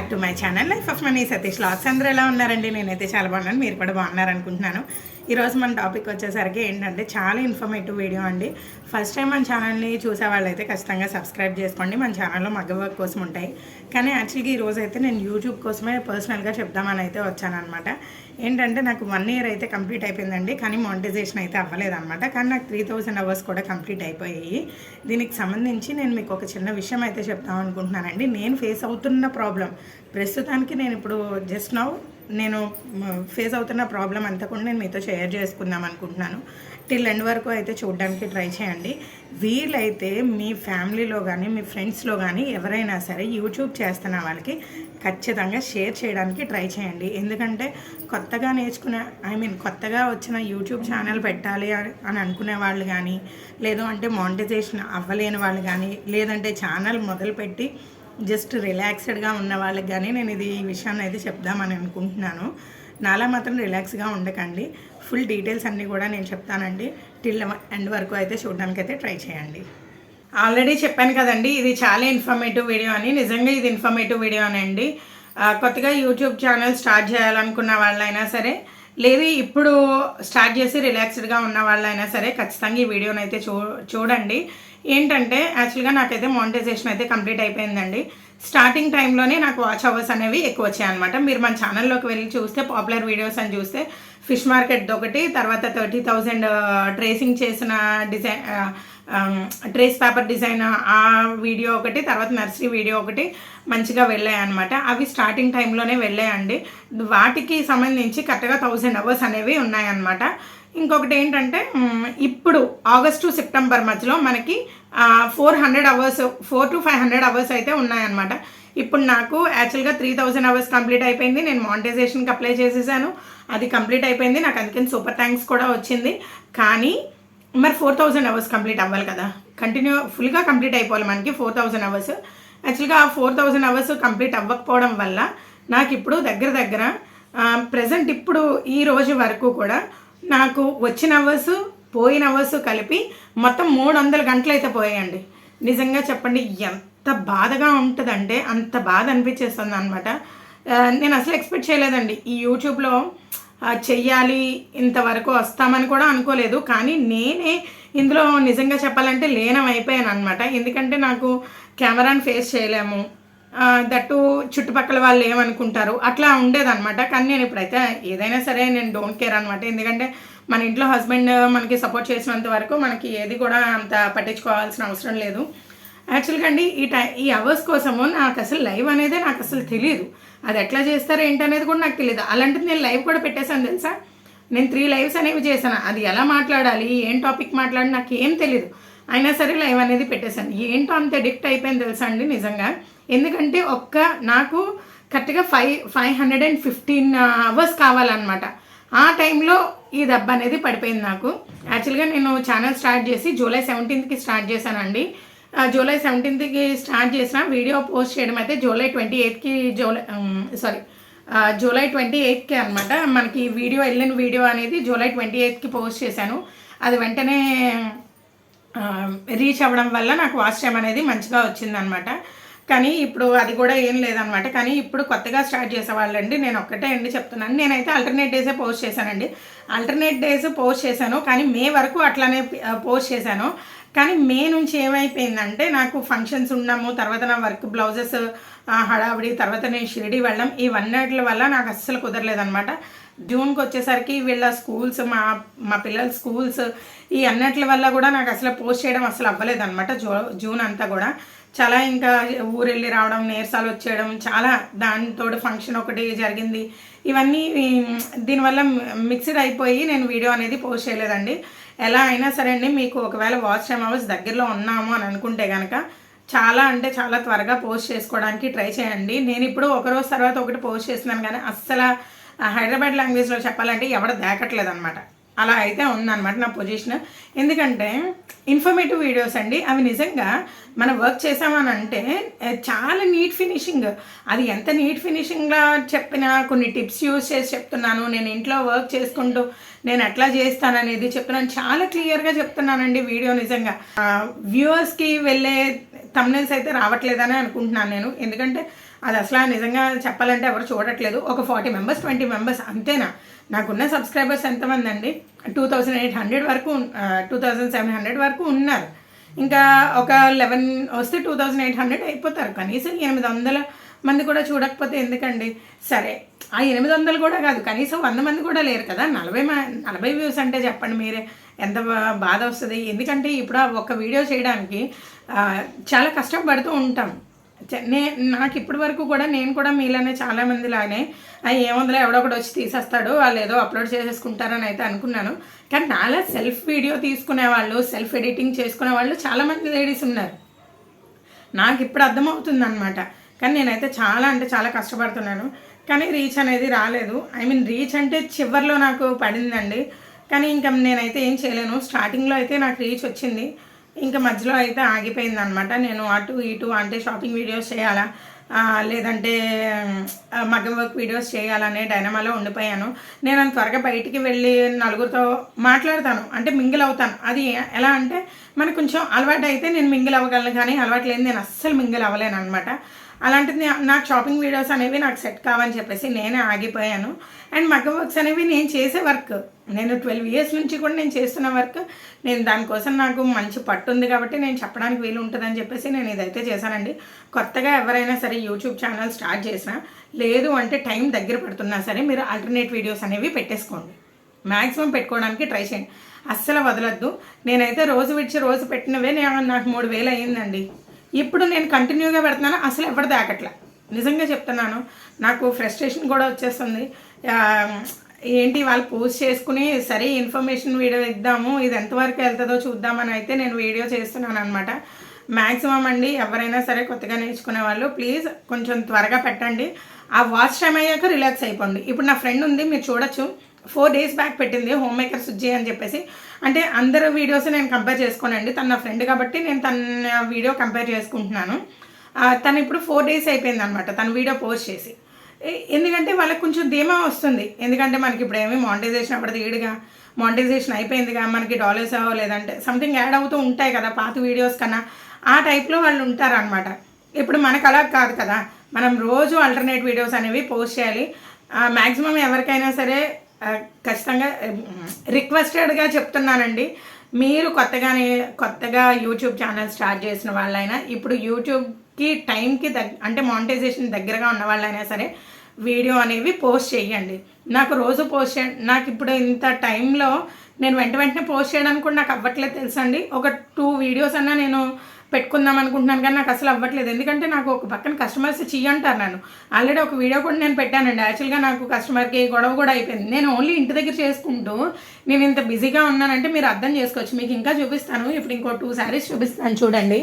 Back to my channel life of money Satish lakhs అందరూ ఎలా ఉన్నారండి? నేనైతే చాలా బాగున్నాను. మీరు కూడా బాగున్నారు అనుకుంటున్నాను ఈరోజు మన టాపిక్ వచ్చేసరికి ఏంటంటే చాలా ఇన్ఫర్మేటివ్ వీడియో అండి. ఫస్ట్ టైం మన ఛానల్ని చూసే వాళ్ళైతే ఖచ్చితంగా సబ్స్క్రైబ్ చేసుకోండి. మన ఛానల్లో మగ్గ వర్క్ కోసం ఉంటాయి. కానీ యాక్చువల్గా ఈరోజు అయితే నేను యూట్యూబ్ కోసమే పర్సనల్గా చెప్దామని అయితే వచ్చానమాట ఏంటంటే నాకు వన్ ఇయర్ అయితే కంప్లీట్ అయిపోయిందండి. కానీ మానిటైజేషన్ అయితే అవ్వలేదన్నమాట. కానీ నాకు త్రీ థౌజండ్ అవర్స్ కూడా కంప్లీట్ అయిపోయాయి. దీనికి సంబంధించి నేను మీకు ఒక చిన్న విషయం అయితే చెప్తాం అనుకుంటున్నానండి. నేను ఫేస్ అవుతున్న ప్రాబ్లం. ప్రస్తుతానికి నేను ఇప్పుడు జస్ట్ నౌ నేను ఫేస్ అవుతున్న ప్రాబ్లం అంతా కూడా నేను మీతో షేర్ చేసుకుందాం అనుకుంటున్నాను. టిల్ ఎండ్ వరకు అయితే చూడడానికి ట్రై చేయండి. వీలైతే మీ ఫ్యామిలీలో కానీ మీ ఫ్రెండ్స్లో కానీ ఎవరైనా సరే యూట్యూబ్ చేస్తున్న వాళ్ళకి ఖచ్చితంగా షేర్ చేయడానికి ట్రై చేయండి. ఎందుకంటే కొత్తగా నేర్చుకున్న ఐ మీన్ కొత్తగా వచ్చిన యూట్యూబ్ ఛానల్ పెట్టాలి అని అని అనుకునే వాళ్ళు కానీ లేదు అంటే మానిటైజేషన్ అవ్వలేని వాళ్ళు కానీ లేదంటే ఛానల్ మొదలుపెట్టి జస్ట్ రిలాక్స్డ్గా ఉన్న వాళ్ళకి కానీ నేను ఇది ఈ విషయాన్ని అయితే చెప్దామని అనుకుంటున్నాను. నాలా మాత్రం రిలాక్స్గా ఉండకండి. ఫుల్ డీటెయిల్స్ అన్నీ కూడా నేను చెప్తానండి. టిల్ ఎండ్ వరకు అయితే చూడడానికి అయితే ట్రై చేయండి. ఆల్రెడీ చెప్పాను కదండి ఇది చాలా ఇన్ఫర్మేటివ్ వీడియో అని. నిజంగా ఇది ఇన్ఫర్మేటివ్ వీడియో అనండి. కొత్తగా యూట్యూబ్ ఛానల్ స్టార్ట్ చేయాలనుకున్న వాళ్ళైనా సరే లేదు ఇప్పుడు స్టార్ట్ చేసి రిలాక్స్డ్గా ఉన్న వాళ్ళైనా సరే ఖచ్చితంగా ఈ వీడియోని అయితే చూ చూడండి. ఏంటంటే యాక్చువల్గా నాకైతే మానిటైజేషన్ అయితే కంప్లీట్ అయిపోయిందండి. స్టార్టింగ్ టైంలోనే నాకు వాచ్ అవర్స్ అనేవి ఎక్కువ వచ్చాయి అనమాట మీరు మన ఛానల్లోకి వెళ్ళి చూస్తే పాపులర్ వీడియోస్ అని చూస్తే ఫిష్ మార్కెట్ ఒకటి తర్వాత థర్టీ థౌజండ్ ట్రేసింగ్ చేసిన డిజైన్ ట్రేస్ పేపర్ డిజైన్ ఆ వీడియో ఒకటి తర్వాత నర్సరీ వీడియో ఒకటి మంచిగా వెళ్ళాయి అనమాట అవి స్టార్టింగ్ టైంలోనే వెళ్ళాయండి. వాటికి సంబంధించి కరెక్ట్గా థౌజండ్ అవర్స్ అనేవి ఉన్నాయన్నమాట. ఇంకొకటి ఏంటంటే ఇప్పుడు ఆగస్టు సెప్టెంబర్ మధ్యలో మనకి four hundred hours four to five hundred hours అయితే ఉన్నాయన్నమాట. ఇప్పుడు నాకు యాక్చువల్గా త్రీ థౌజండ్ అవర్స్ కంప్లీట్ అయిపోయింది. నేను మానిటైజేషన్కి అప్లై చేసేసాను. అది కంప్లీట్ అయిపోయింది. నాకు అందుకని సూపర్ థ్యాంక్స్ కూడా వచ్చింది. కానీ మరి ఫోర్ థౌజండ్ అవర్స్ కంప్లీట్ అవ్వాలి కదా. కంటిన్యూ ఫుల్గా కంప్లీట్ అయిపోవాలి మనకి ఫోర్ థౌజండ్ అవర్స్. యాక్చువల్గా ఆ ఫోర్ థౌజండ్ అవర్స్ కంప్లీట్ అవ్వకపోవడం వల్ల నాకు ఇప్పుడు దగ్గర దగ్గర ప్రజెంట్ ఇప్పుడు ఈ రోజు వరకు కూడా నాకు వచ్చిన అవర్స్ పోయిన అవర్స్ కలిపి మొత్తం మూడు వందల గంటలు అయితే పోయాయండి. నిజంగా చెప్పండి ఎంత బాధగా ఉంటుందంటే అంత బాధ అనిపించేస్తుంది అనమాట నేను అసలు ఎక్స్పెక్ట్ చేయలేదండి. ఈ యూట్యూబ్లో చెయ్యాలి ఇంతవరకు వస్తామని కూడా అనుకోలేదు. కానీ నేనే ఇందులో నిజంగా చెప్పాలంటే లీనం అయిపోయాను అనమాట ఎందుకంటే నాకు కెమెరాని ఫేస్ చేయలేము. దట్టు చుట్టుపక్కల వాళ్ళు ఏమనుకుంటారు? అట్లా ఉండేదన్నమాట. కానీ నేను ఇప్పుడైతే ఏదైనా సరే నేను డోంట్ కేర్ అనమాట ఎందుకంటే మన ఇంట్లో హస్బెండ్ మనకి సపోర్ట్ చేసినంత వరకు మనకి ఏది కూడా అంత పట్టించుకోవాల్సిన అవసరం లేదు. యాక్చువల్గా అండి ఈ టై ఈ అవర్స్ కోసము నాకు అసలు లైవ్ అనేది నాకు అసలు తెలియదు అది ఎట్లా చేస్తారో ఏంటనేది కూడా నాకు తెలియదు అలాంటిది నేను లైవ్ కూడా పెట్టేశాను తెలుసా? నేను త్రీ లైవ్స్ అనేవి చేశాను. అది ఎలా మాట్లాడాలి? ఏం టాపిక్ మాట్లాడి నాకు ఏం తెలియదు అయినా సరే లైవ్ అనేది పెట్టేశాను. ఏంటో అంత అడిక్ట్ అయిపోయింది తెలుసా అండి నిజంగా? ఎందుకంటే ఒక్క నాకు కరెక్ట్గా five five hundred and fifteen hours కావాలన్నమాట. ఆ టైంలో ఈ దెబ్బ అనేది పడిపోయింది నాకు. యాక్చువల్గా నేను ఛానల్ స్టార్ట్ చేసి జూలై సెవెంటీన్త్కి స్టార్ట్ చేశానండి. జూలై సెవెంటీన్త్కి స్టార్ట్ చేసిన వీడియో పోస్ట్ చేయడం అయితే జూలై ట్వంటీ ఎయిత్కి జూలై సారీ జూలై ట్వంటీ ఎయిత్కి అనమాట మనకి వీడియో వెళ్ళిన వీడియో అనేది జూలై ట్వంటీ ఎయిత్కి పోస్ట్ చేశాను. అది వెంటనే రీచ్ అవ్వడం వల్ల నాకు వాచ్ టైం అనేది మంచిగా వచ్చిందనమాట కానీ ఇప్పుడు అది కూడా ఏం లేదనమాట. కానీ ఇప్పుడు కొత్తగా స్టార్ట్ చేసే వాళ్ళండి నేను ఒక్కటే అండి చెప్తున్నాను. నేనైతే ఆల్టర్నేట్ డేసే పోస్ట్ చేశానండి. ఆల్టర్నేట్ డేస్ పోస్ట్ చేశాను. కానీ మే వరకు అట్లానే పోస్ట్ చేశాను. కానీ మే నుంచి ఏమైపోయిందంటే నాకు ఫంక్షన్స్ ఉన్నాము తర్వాత నా వర్క్ బ్లౌజెస్ హడావిడి తర్వాత నేను షిరిడి వెళ్ళడం ఇవన్నిటి వల్ల నాకు అస్సలు కుదరలేదనమాట. జూన్కి వచ్చేసరికి వీళ్ళ స్కూల్స్ మా మా పిల్లల స్కూల్స్ ఈ అన్నిటి వల్ల కూడా నాకు అసలు పోస్ట్ చేయడం అసలు అవ్వలేదన్నమాట జూ జూన్ అంతా కూడా. చాలా ఇంకా ఊరెళ్ళి రావడం నీరసాలు వచ్చేయడం చాలా దానితో ఫంక్షన్ ఒకటి జరిగింది. ఇవన్నీ దీనివల్ల మిక్స్డ్ అయిపోయి నేను వీడియో అనేది పోస్ట్ చేయలేదండి. ఎలా అయినా సరే అండి మీకు ఒకవేళ వాచ్ టైమ్ అవర్స్ దగ్గరలో ఉన్నాము అని అనుకుంటే కనుక చాలా అంటే చాలా త్వరగా పోస్ట్ చేసుకోవడానికి ట్రై చేయండి. నేను ఇప్పుడు ఒక రోజు తర్వాత ఒకటి పోస్ట్ చేస్తున్నాను కానీ అస్సలు హైదరాబాద్ లాంగ్వేజ్లో చెప్పాలంటే ఎవడ దాకట్లేదు అనమాట అలా అయితే ఉందన్నమాట నా పొజిషన్ ఎందుకంటే ఇన్ఫర్మేటివ్ వీడియోస్ అండి. అవి నిజంగా మనం వర్క్ చేసామని అంటే చాలా నీట్ ఫినిషింగ్ అది ఎంత నీట్ ఫినిషింగ్గా చెప్పినా కొన్ని టిప్స్ యూస్ చేసి చెప్తున్నాను. నేను ఇంట్లో వర్క్ చేసుకుంటూ నేను ఎట్లా చేస్తాననేది చెప్తున్నాను చాలా క్లియర్గా చెప్తున్నానండి వీడియో నిజంగా. వ్యూవర్స్కి వెళ్ళే తమ్నెల్స్ అయితే రావట్లేదని అనుకుంటున్నాను నేను. ఎందుకంటే అది అసలు నిజంగా చెప్పాలంటే ఎవరు చూడట్లేదు. ఒక ఫార్టీ మెంబర్స్ ట్వంటీ మెంబర్స్ అంతేనా? నాకున్న సబ్స్క్రైబర్స్ ఎంతమంది అండి? టూ థౌజండ్ ఎయిట్ హండ్రెడ్ వరకు టూ థౌజండ్ సెవెన్ హండ్రెడ్ వరకు ఉన్నారు. ఇంకా ఒక లెవెన్ వస్తే టూ థౌజండ్ ఎయిట్ హండ్రెడ్ అయిపోతారు. కనీసం ఎనిమిది వందల మంది కూడా చూడకపోతే ఎందుకండి? సరే ఆ ఎనిమిది వందలు కూడా కాదు కనీసం వంద మంది కూడా లేరు కదా. నలభై నలభై వ్యూస్ అంటే చెప్పండి మీరే ఎంత బాధ వస్తుంది? ఎందుకంటే ఇప్పుడు ఆ ఒక్క వీడియో చేయడానికి చాలా కష్టపడుతూ ఉంటాం. నే నాకు ఇప్పటి వరకు కూడా నేను కూడా మీలోనే చాలామంది లానే ఏముందిలే ఎవడో ఒకటి వచ్చి తీసేస్తాడు వాళ్ళు ఏదో అప్లోడ్ చేసేసుకుంటారని అయితే అనుకున్నాను. కానీ నాలా సెల్ఫ్ వీడియో తీసుకునే వాళ్ళు సెల్ఫ్ ఎడిటింగ్ చేసుకునే వాళ్ళు చాలామంది లేడీస్ ఉన్నారు. నాకు ఇప్పుడు అర్థమవుతుంది అనమాట కానీ నేనైతే చాలా అంటే చాలా కష్టపడుతున్నాను. కానీ రీచ్ అనేది రాలేదు. ఐ మీన్ రీచ్ అంటే చివరిలో నాకు పడిందండి. కానీ ఇంకా నేనైతే ఏం చేయలేను. స్టార్టింగ్లో అయితే నాకు రీచ్ వచ్చింది. ఇంకా మధ్యలో అయితే ఆగిపోయింది అనమాట నేను అటు ఇటు అంటే షాపింగ్ వీడియోస్ చేయాలా? లేదంటే మగ్గం వర్క్ వీడియోస్ చేయాలనే డైనమాలో ఉండిపోయాను. నేను త్వరగా బయటికి వెళ్ళి నలుగురితో మాట్లాడతాను. అంటే మింగిల్ అవుతాను. అది ఎలా అంటే మనకు కొంచెం అలవాటు అయితే నేను మింగిల్ అవ్వగలను కానీ అలవాటు లేని నేను అస్సలు మింగిల్ అవ్వలేను అనమాట అలాంటిది నాకు షాపింగ్ వీడియోస్ అనేవి నాకు సెట్ కావని చెప్పేసి నేనే ఆగిపోయాను. అండ్ మగ్గం వర్క్స్ అనేవి నేను చేసే వర్క్ నేను ట్వెల్వ్ ఇయర్స్ నుంచి కూడా నేను చేస్తున్న వర్క్ నేను దానికోసం నాకు మంచి పట్టు ఉంది కాబట్టి నేను చెప్పడానికి వీలు ఉంటుందని చెప్పేసి నేను ఇదైతే చేశానండి. కొత్తగా ఎవరైనా సరే యూట్యూబ్ ఛానల్ స్టార్ట్ చేసినా లేదు అంటే టైం దగ్గర పడుతున్నా సరే మీరు ఆల్టర్నేట్ వీడియోస్ అనేవి పెట్టేసుకోండి. మ్యాక్సిమం పెట్టుకోవడానికి ట్రై చేయండి. అస్సలు వదలొద్దు. నేనైతే రోజు విడిచి రోజు పెట్టినవే నాకు మూడు వేలు అయ్యిందండి. ఇప్పుడు నేను కంటిన్యూగా పెడుతున్నాను. అసలు ఎవరు దాకట్లే? నిజంగా చెప్తున్నాను. నాకు ఫ్రస్ట్రేషన్ కూడా వచ్చేస్తుంది. ఏంటి వాళ్ళు పోస్ట్ చేసుకుని సరే ఇన్ఫర్మేషన్ వీడియో ఇద్దాము ఇది ఎంతవరకు వెళ్తుందో చూద్దామని అయితే నేను వీడియో చేస్తున్నాను అనమాట మ్యాక్సిమం అండి ఎవరైనా సరే కొత్తగా నేర్చుకునే వాళ్ళు ప్లీజ్ కొంచెం త్వరగా పెట్టండి. ఆ వాచ్ టైం అయ్యాక రిలాక్స్ అయిపోండి. ఇప్పుడు నా ఫ్రెండ్ ఉంది మీరు చూడొచ్చు. ఫోర్ డేస్ బ్యాక్ పెట్టింది హోమ్ మేకర్ సుజ్జి అని చెప్పేసి. అంటే అందరు వీడియోస్ నేను కంపేర్ చేసుకోనండి. తన ఫ్రెండ్ కాబట్టి నేను తన వీడియో కంపేర్ చేసుకుంటున్నాను. తను ఇప్పుడు ఫోర్ డేస్ అయిపోయింది అనమాట తన వీడియో పోస్ట్ చేసి. ఎందుకంటే వాళ్ళకి కొంచెం ధీమా వస్తుంది. ఎందుకంటే మనకి ఇప్పుడు ఏమి మానిటైజేషన్ అప్పుడు తీయడుగా మానిటైజేషన్ అయిపోయిందిగా. మనకి డాలర్స్ లేదంటే సంథింగ్ యాడ్ అవుతూ ఉంటాయి కదా పాత వీడియోస్ కన్నా. ఆ టైప్లో వాళ్ళు ఉంటారనమాట ఇప్పుడు మనకు అలా కాదు కదా. మనం రోజు ఆల్టర్నేట్ వీడియోస్ అనేవి పోస్ట్ చేయాలి. మ్యాక్సిమం ఎవరికైనా సరే ఖచ్చితంగా రిక్వెస్టెడ్గా చెప్తున్నానండి. మీరు కొత్తగానే కొత్తగా యూట్యూబ్ ఛానల్ స్టార్ట్ చేసిన వాళ్ళైనా ఇప్పుడు యూట్యూబ్కి టైంకి దగ్ అంటే మానిటైజేషన్ దగ్గరగా ఉన్న వాళ్ళైనా సరే వీడియో అనేవి పోస్ట్ చేయండి నాకు రోజు పోస్ట్ చేయండి నాకు ఇప్పుడు ఇంత టైంలో నేను వెంట వెంటనే పోస్ట్ చేయడానికి కూడా నాకు అవ్వట్లేదు తెలుసండి. ఒక టూ వీడియోస్ అన్నా నేను పెట్టుకుందాం అనుకుంటున్నాను కానీ నాకు అసలు అవ్వట్లేదు. ఎందుకంటే నాకు ఒక పక్కన కస్టమర్స్ చెయ్యంటారు నన్ను. ఆల్రెడీ ఒక వీడియో కూడా నేను పెట్టానండి. యాక్చువల్గా నాకు కస్టమర్కి గొడవ కూడా అయిపోయింది. నేను ఓన్లీ ఇంటి దగ్గర చేసుకుంటూ నేను ఇంత బిజీగా ఉన్నానంటే మీరు అర్థం చేసుకోవచ్చు. మీకు ఇంకా చూపిస్తాను. ఇప్పుడు ఇంకో టూ శారీస్ చూపిస్తాను చూడండి.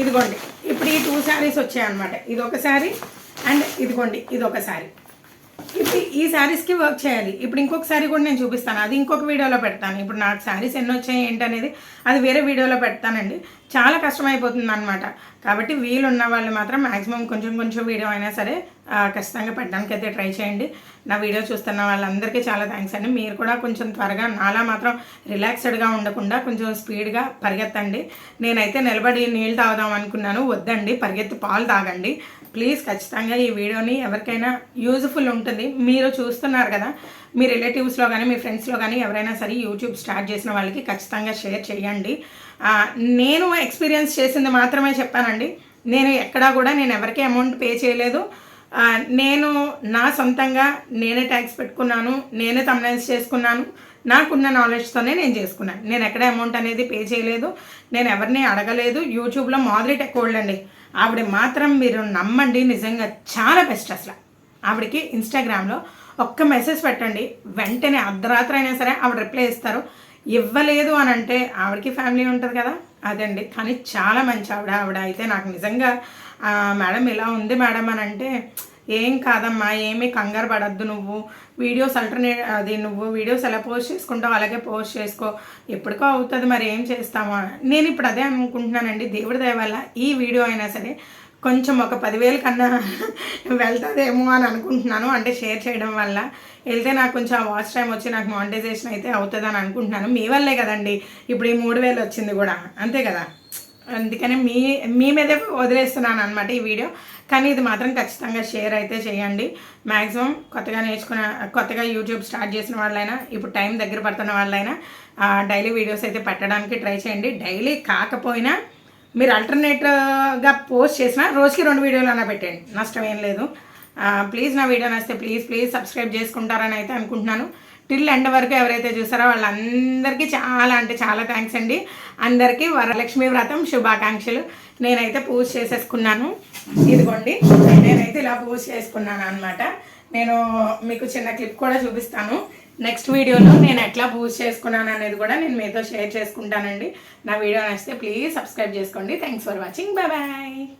ఇదిగోండి. ఇప్పుడు ఈ టూ శారీస్ వచ్చాయన్నమాట. ఇది ఒక శారీ అండ్ ఇదిగోండి. ఇది ఒక శారీ ఇప్పుడు ఈ శారీస్కి వర్క్ చేయాలి. ఇప్పుడు ఇంకొక శారీ కూడా నేను చూపిస్తాను. అది ఇంకొక వీడియోలో పెడతాను. ఇప్పుడు నాకు శారీస్ ఎన్ని వచ్చాయి ఏంటనేది అది వేరే వీడియోలో పెడతానండి. చాలా కష్టమైపోతుంది అనమాట కాబట్టి వీలున్న వాళ్ళు మాత్రం మ్యాక్సిమం కొంచెం కొంచెం వీడియో అయినా సరే ఖచ్చితంగా పెట్టడానికి అయితే ట్రై చేయండి. నా వీడియో చూస్తున్న వాళ్ళందరికీ చాలా థ్యాంక్స్ అండి. మీరు కూడా కొంచెం త్వరగా నాలా మాత్రం రిలాక్స్డ్గా ఉండకుండా కొంచెం స్పీడ్గా పరిగెత్తండి. నేనైతే నిలబడి నీళ్ళు తాగుదాం అనుకున్నాను. వద్దండి పరిగెత్తి పాలు తాగండి. ప్లీజ్ ఖచ్చితంగా ఈ వీడియోని ఎవరికైనా యూజ్ఫుల్ ఉంటుంది. మీరు చూస్తున్నారు కదా మీ రిలేటివ్స్లో కానీ మీ ఫ్రెండ్స్లో కానీ ఎవరైనా సరే యూట్యూబ్ స్టార్ట్ చేసిన వాళ్ళకి ఖచ్చితంగా షేర్ చేయండి. నేను ఎక్స్పీరియన్స్ చేసింది మాత్రమే చెప్పానండి. నేను ఎక్కడా కూడా నేను ఎవరికీ అమౌంట్ పే చేయలేదు. నేను నా సొంతంగా నేనే ట్యాక్స్ పెట్టుకున్నాను నేనే తమ్నైల్స్ చేసుకున్నాను. నాకున్న నాలెడ్జ్తోనే నేను చేసుకున్నాను. నేను ఎక్కడ అమౌంట్ అనేది పే చేయలేదు నేను ఎవరిని అడగలేదు. యూట్యూబ్లో మాదిరి టెక్ అండి. ఆవిడ మాత్రం మీరు నమ్మండి నిజంగా చాలా బెస్ట్ అసలు. ఆవిడకి ఇన్స్టాగ్రామ్లో ఒక్క మెసేజ్ పెట్టండి. వెంటనే అర్ధరాత్రి అయినా సరే ఆవిడ రిప్లై ఇస్తారు. ఇవ్వలేదు అని అంటే ఆవిడకి ఫ్యామిలీ ఉంటుంది కదా? అదండి. కానీ చాలా మంచి ఆవిడ. ఆవిడ అయితే నాకు నిజంగా మేడం ఇలా ఉంది మేడం అని అంటే ఏం కాదమ్మా ఏమీ కంగారు పడద్దు నువ్వు. వీడియోస్ అల్టర్నేట్ అది నువ్వు వీడియోస్ ఎలా పోస్ట్ చేసుకుంటావు అలాగే పోస్ట్ చేసుకో. ఎప్పటికో అవుతుంది మరి ఏం చేస్తామో. నేను ఇప్పుడు అదే అనుకుంటున్నానండి. దేవుడి దయ వల్ల ఈ వీడియో అయినా సరే కొంచెం ఒక పదివేల కన్నా వెళ్తుందేమో అని అనుకుంటున్నాను. అంటే షేర్ చేయడం వల్ల. వెళ్తే నాకు కొంచెం ఆ వాచ్ టైం వచ్చి నాకు మానిటైజేషన్ అయితే అవుతుంది అని అనుకుంటున్నాను. మీ వల్లే కదండి. ఇప్పుడు ఈ మూడు వేలు వచ్చింది కూడా. అంతే కదా. అందుకని మీ మీ మీదే వదిలేస్తున్నాను అనమాట ఈ వీడియో. కానీ ఇది మాత్రం ఖచ్చితంగా షేర్ అయితే చేయండి. మ్యాక్సిమం కొత్తగా నేర్చుకున్న కొత్తగా యూట్యూబ్ స్టార్ట్ చేసిన వాళ్ళైనా ఇప్పుడు టైం దగ్గర పడుతున్న వాళ్ళైనా డైలీ వీడియోస్ అయితే పెట్టడానికి ట్రై చేయండి. డైలీ కాకపోయినా మీరు అల్టర్నేట్గా పోస్ట్ చేసిన రోజుకి రెండు వీడియోలు అన్నా పెట్టండి నష్టం ఏం లేదు. ప్లీజ్ నా వీడియో నచ్చితే ప్లీజ్ ప్లీజ్ సబ్స్క్రైబ్ చేసుకుంటారని అయితే అనుకుంటున్నాను. టిల్ ఎండ్ వరకు ఎవరైతే చూసారో వాళ్ళందరికీ చాలా అంటే చాలా థ్యాంక్స్ అండి. అందరికీ వరలక్ష్మి వ్రతం శుభాకాంక్షలు. నేనైతే పూజ చేసేసుకున్నాను. ఇదిగోండి నేనైతే ఇలా పూజ చేసుకున్నాను అనమాట నేను మీకు చిన్న క్లిప్ కూడా చూపిస్తాను. నెక్స్ట్ వీడియోలో నేను ఎట్లా పూజ చేసుకున్నాను అనేది కూడా నేను మీతో షేర్ చేసుకుంటానండి. నా వీడియో నచ్చితే ప్లీజ్ సబ్స్క్రైబ్ చేసుకోండి. Thanks for watching bye